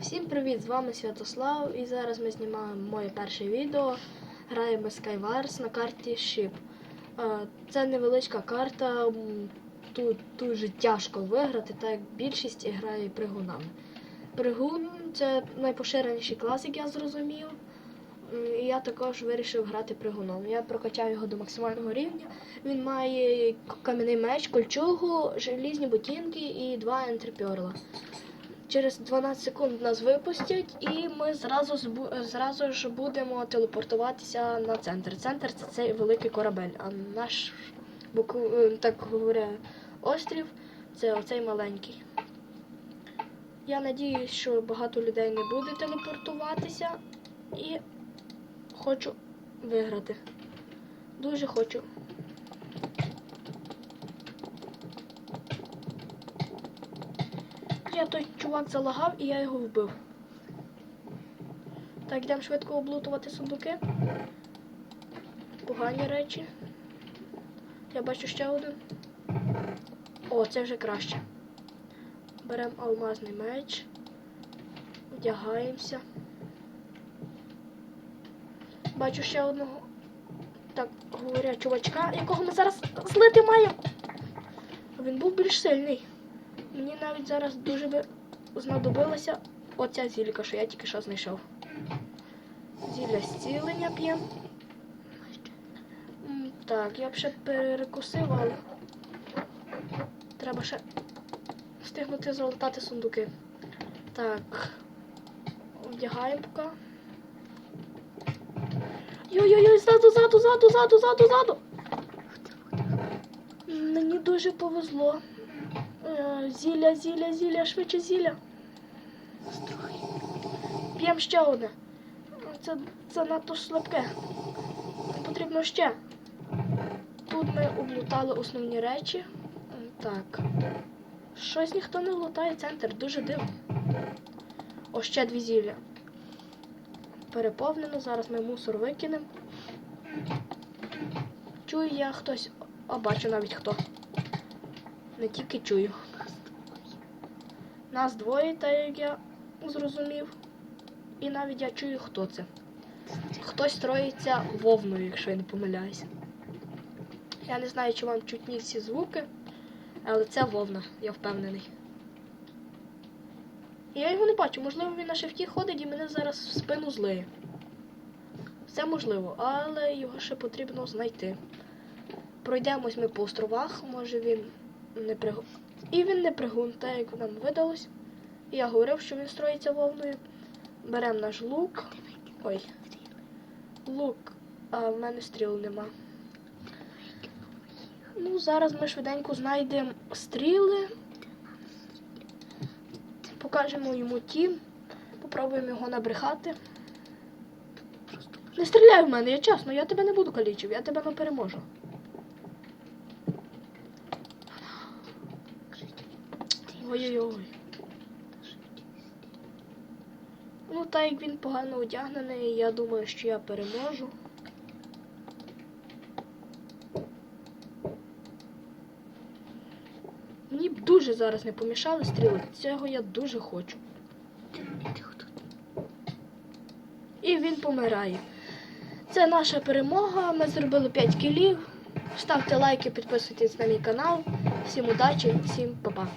Всім привіт! З вами Святослав і зараз ми знімаємо моє перше відео. Граємо Skywars на карті Ship. Е, Це невеличка карта, тут дуже тяжко виграти, так як більшість грає пригунами. Пригун це найпоширеніший клас, як я зрозумів. І я також вирішив грати пригуном. Я прокачав його до максимального рівня. Він має кам'яний меч, кольчугу, желізні ботинки і два ентріперла. Через 12 секунд нас випустять, і ми зразу зразу ж будемо телепортуватися на центр. Центр це цей великий корабель, а наш е, так говоря, острів це оцей маленький. Я надіюсь, що багато людей не буде телепортуватися і хочу виграти. Дуже хочу. Я той чувак залагав і я його вбив. Так, йдемо швидко облутувати сундуки. Погані речі. Я бачу ще один. О, це вже краще. Беремо алмазний меч. Вдягаємося. Бачу ще одного. Так, говоря, чувачка, якого ми зараз злити маємо. Він був більш сильний. Мені навіть зараз дуже би знадобилася оця зілька, що я тільки що знайшов. Зілля зцілення. М, Так, я б ще перекусив, але треба ще встигнути залатати сундуки. Так. Вдягаємо поки. Йой-йой-йой, ззаду, ззаду, ззаду, ззаду, ззаду, ззаду. Мені дуже повезло. Зілля, зілля, зілля, швидше зілля. П'ємо ще одне. Це, це надто слабке. Потрібно ще. Тут ми облутали основні речі. Так. Щось ніхто не лутає центр, дуже дивно. О, ще дві зілля. Переповнено, зараз ми мусор викинемо. Чую я хтось. О, бачу навіть хто. Не тільки чую. Нас двоє, так як я зрозумів. І навіть я чую, хто це. Хтось строїться вовною, якщо я не помиляюся. Я не знаю, чи вам чутні ці звуки, але це вовна, я впевнений. Я його не бачу, можливо, він на шифті ходить і мене зараз в спину злиє. Все можливо, але його ще потрібно знайти. Пройдемось ми по островах, може він не пригун. І він не пригун, так як нам видалось. Я говорив, що він строїться вовною. Беремо наш лук. Ой. Лук, а в мене стріл нема. Ну, зараз ми швиденько знайдемо стріли. Покажемо йому ті. Попробуємо його набрехати. Не стріляй в мене, я чесно, я тебе не буду калічив, я тебе не переможу. Ой-ой-ой. Ну, так як він погано одягнений, я думаю, що я переможу. Мені б дуже зараз не помішали стріли. Цього я дуже хочу. І він помирає. Це наша перемога. Ми зробили 5 кілів. Ставте лайки, підписуйтесь на мій канал. Всім удачі, всім па-па.